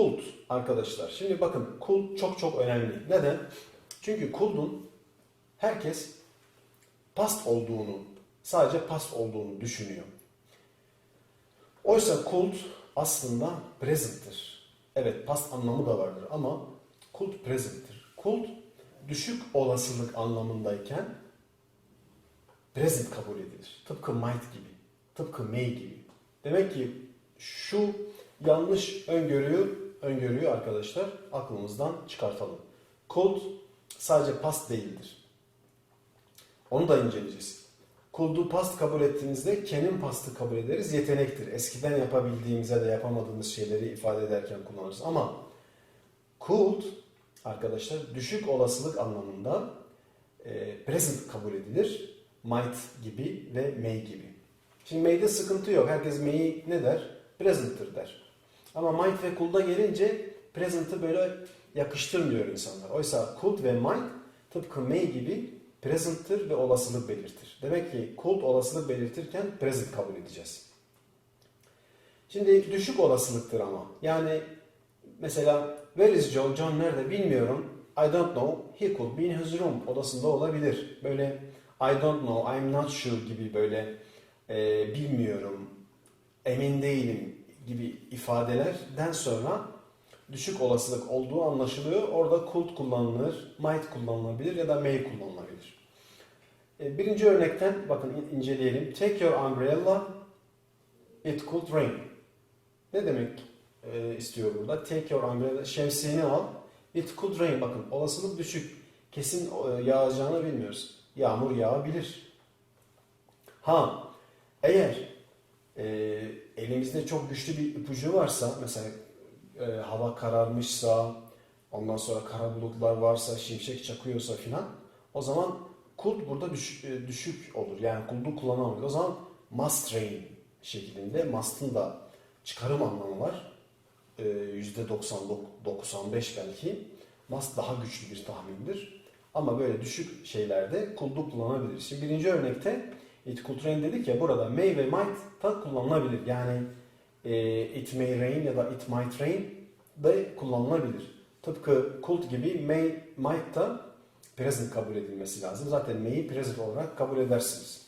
kult arkadaşlar. Şimdi bakın kult çok çok önemli. Neden? Çünkü kultun herkes past olduğunu, sadece past olduğunu düşünüyor. Oysa kult aslında present'tir. Evet past anlamı da vardır ama kult present'tir. Kult düşük olasılık anlamındayken present kabul edilir. Tıpkı might gibi, tıpkı may gibi. Demek ki şu yanlış öngörüyü, öngörüyü arkadaşlar aklımızdan çıkartalım. Kult sadece past değildir. Onu da inceleyeceğiz. Kuldu past kabul ettiğimizde kenin pastı kabul ederiz. Yetenektir. Eskiden yapabildiğimize de yapamadığımız şeyleri ifade ederken kullanırız. Ama kult arkadaşlar düşük olasılık anlamında e, present kabul edilir. Might gibi ve may gibi. Şimdi may'de sıkıntı yok. Herkes may'i ne der? Present'tır der. Ama might ve kulda gelince present'ı böyle yakıştırmıyor insanlar. Oysa kult ve might tıpkı may gibi present'tır ve olasılık belirtir. Demek ki kult olasılık belirtirken present kabul edeceğiz. Şimdi düşük olasılıktır ama. Yani mesela where is John? John nerede bilmiyorum. I don't know. He could be in his room. Odasında olabilir. Böyle I don't know, I'm not sure gibi böyle e, bilmiyorum, emin değilim gibi ifadelerden sonra düşük olasılık olduğu anlaşılıyor. Orada could kullanılır, might kullanılabilir ya da may kullanılabilir. E, birinci örnekten bakın in- inceleyelim. Take your umbrella, it could rain. Ne demek e, istiyor burada? Take your umbrella, şemsiyeni al, it could rain. Bakın olasılık düşük. Kesin e, yağacağını bilmiyoruz. Yağmur yağabilir. Ha, eğer e, elimizde çok güçlü bir ipucu varsa, mesela e, hava kararmışsa, ondan sonra kara bulutlar varsa, şimşek çakıyorsa filan, o zaman kult burada düş- e, düşük olur. Yani kuldu kullanamayız. O zaman must rain şeklinde, must'ın da çıkarım anlamı var. E, %90-95 belki. Must daha güçlü bir tahmindir. Ama böyle düşük şeylerde kuldu kullanabiliriz. Şimdi birinci örnekte it could rain dedik ya burada may ve might da kullanılabilir. Yani e, it may rain ya da it might rain da kullanılabilir. Tıpkı could gibi may, might da present kabul edilmesi lazım. Zaten may'i present olarak kabul edersiniz.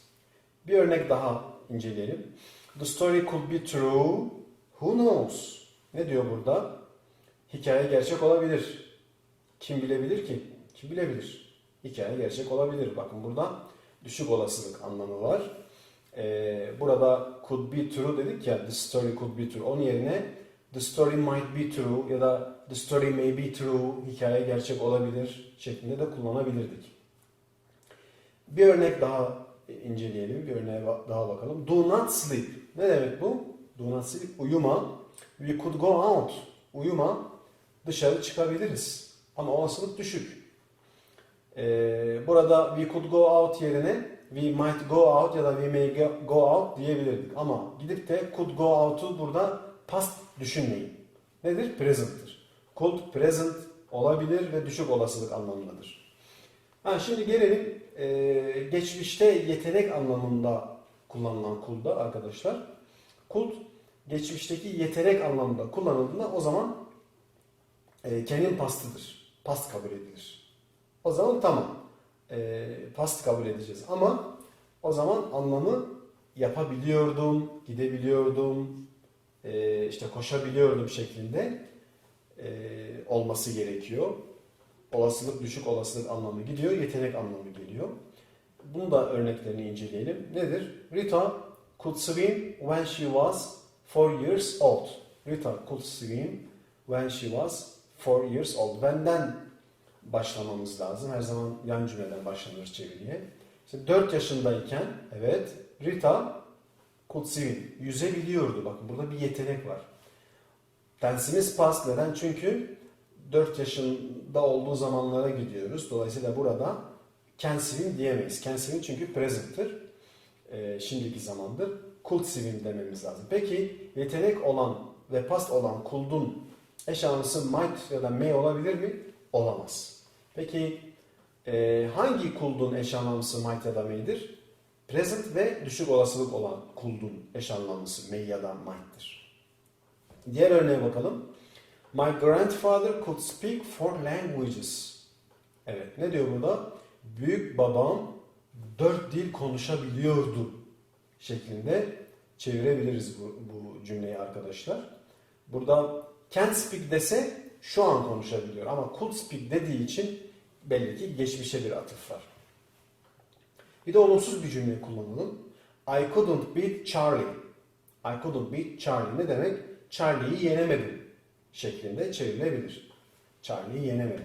Bir örnek daha inceleyelim. The story could be true. Who knows? Ne diyor burada? Hikaye gerçek olabilir. Kim bilebilir ki? Kim bilebilir? Hikaye gerçek olabilir. Bakın burada düşük olasılık anlamı var. Ee, burada could be true dedik ya, the story could be true. Onun yerine the story might be true ya da the story may be true, hikaye gerçek olabilir şeklinde de kullanabilirdik. Bir örnek daha inceleyelim, bir örneğe daha bakalım. Do not sleep. Ne demek bu? Do not sleep, uyuma. We could go out. Uyuma, dışarı çıkabiliriz. Ama olasılık düşük. Ee, burada we could go out yerine we might go out ya da we may go- out diyebilirdik. Ama gidip de could go out'u burada past düşünmeyin. Nedir? Present'tir. Could present olabilir ve düşük olasılık anlamındadır. Ha, şimdi gelelim e, geçmişte yetenek anlamında kullanılan could'a arkadaşlar. Could geçmişteki yetenek anlamında kullanıldığında o zaman e, kenin pastıdır. Past kabul edilir. O zaman tamam. E, past kabul edeceğiz. Ama o zaman anlamı yapabiliyordum, gidebiliyordum, e, işte koşabiliyordum şeklinde e, olması gerekiyor. Olasılık düşük olasılık anlamı gidiyor, yetenek anlamı geliyor. Bunu da örneklerini inceleyelim. Nedir? Rita could swim when she was four years old. Rita could swim when she was four years old. When'den başlamamız lazım. Her zaman yan cümleden başlanır çeviriye. İşte 4 yaşındayken evet Rita swim. Yüzebiliyordu. Bakın burada bir yetenek var. Tensimiz past. Neden? Çünkü 4 yaşında olduğu zamanlara gidiyoruz. Dolayısıyla burada swim diyemeyiz. Swim çünkü present'tir. Ee, şimdiki zamandır. Swim dememiz lazım. Peki yetenek olan ve past olan could'un eş anlamlısı might ya da may olabilir mi? Olamaz. Peki e, hangi could'un eş anlamlısı might ya da may'dir? Present ve düşük olasılık olan could'un eş anlamlısı may ya da might'tir. Diğer örneğe bakalım. My grandfather could speak four languages. Evet ne diyor burada? Büyük babam dört dil konuşabiliyordu şeklinde çevirebiliriz bu, bu cümleyi arkadaşlar. Burada can speak dese şu an konuşabiliyor ama could speak dediği için belli ki geçmişe bir atıf var. Bir de olumsuz bir cümle kullanalım. I couldn't beat Charlie. I couldn't beat Charlie ne demek? Charlie'yi yenemedim şeklinde çevrilebilir. Charlie'yi yenemedim.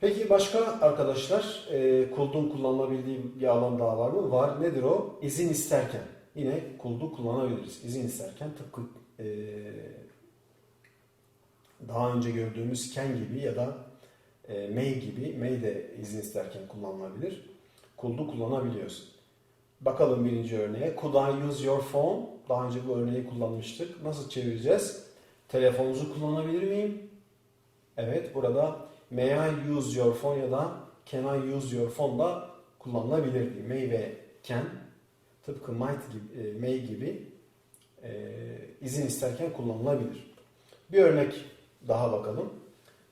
Peki başka arkadaşlar e, could'un kullanılabildiği bir alan daha var mı? Var. Nedir o? İzin isterken. Yine could'u kullanabiliriz. İzin isterken tıpkı e, daha önce gördüğümüz can gibi ya da e, may gibi, may de izin isterken kullanılabilir. Could'u kullanabiliyoruz. Bakalım birinci örneğe. Could I use your phone? Daha önce bu örneği kullanmıştık. Nasıl çevireceğiz? Telefonunuzu kullanabilir miyim? Evet, burada may I use your phone ya da can I use your phone da kullanılabilir. May ve can tıpkı might gibi, e, may gibi e, izin isterken kullanılabilir. Bir örnek daha bakalım.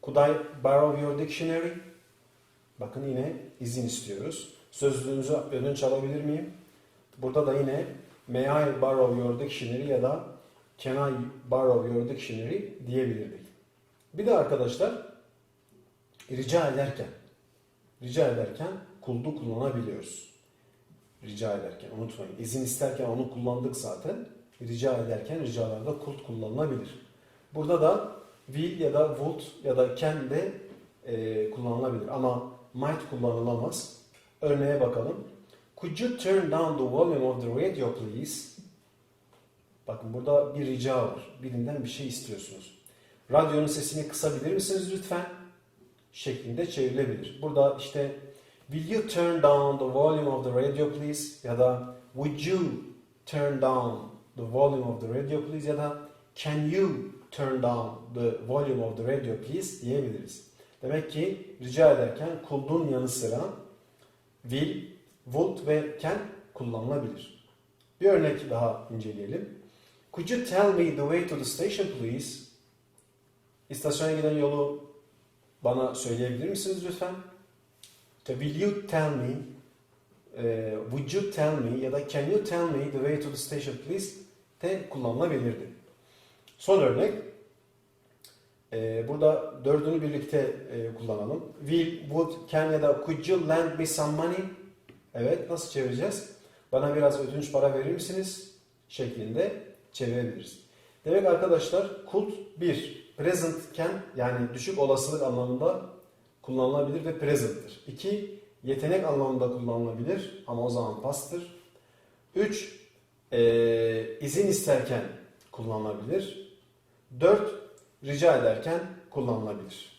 Could I borrow your dictionary? Bakın yine izin istiyoruz. Sözlüğünüzü ödünç alabilir miyim? Burada da yine may I borrow your dictionary ya da can I borrow your dictionary diyebilirdik. Bir de arkadaşlar rica ederken rica ederken kuldu kullanabiliyoruz. Rica ederken unutmayın. İzin isterken onu kullandık zaten. Rica ederken ricalarda kult kullanılabilir. Burada da will ya da would ya da can de e, kullanılabilir. Ama might kullanılamaz. Örneğe bakalım. Could you turn down the volume of the radio please? Bakın burada bir rica var. Birinden bir şey istiyorsunuz. Radyonun sesini kısabilir misiniz lütfen? Şeklinde çevrilebilir. Burada işte Will you turn down the volume of the radio please? Ya da Would you turn down the volume of the radio please? Ya da Can you turn down the volume of the radio please? diyebiliriz. Demek ki rica ederken could'un yanı sıra will, would ve can kullanılabilir. Bir örnek daha inceleyelim. Could you tell me the way to the station please? İstasyona giden yolu bana söyleyebilir misiniz lütfen? İşte will you tell me, e, would you tell me ya da can you tell me the way to the station please de kullanılabilirdi. Son örnek. E, burada dördünü birlikte e, kullanalım. Will, would, can ya could you lend me some money? Evet, nasıl çevireceğiz? Bana biraz ödünç para verir misiniz? Şeklinde çevirebiliriz. Demek arkadaşlar could bir present can yani düşük olasılık anlamında kullanılabilir ve present'tir. 2. Yetenek anlamında kullanılabilir ama o zaman past'tır. 3. E, izin isterken kullanılabilir. 4. Rica ederken kullanılabilir.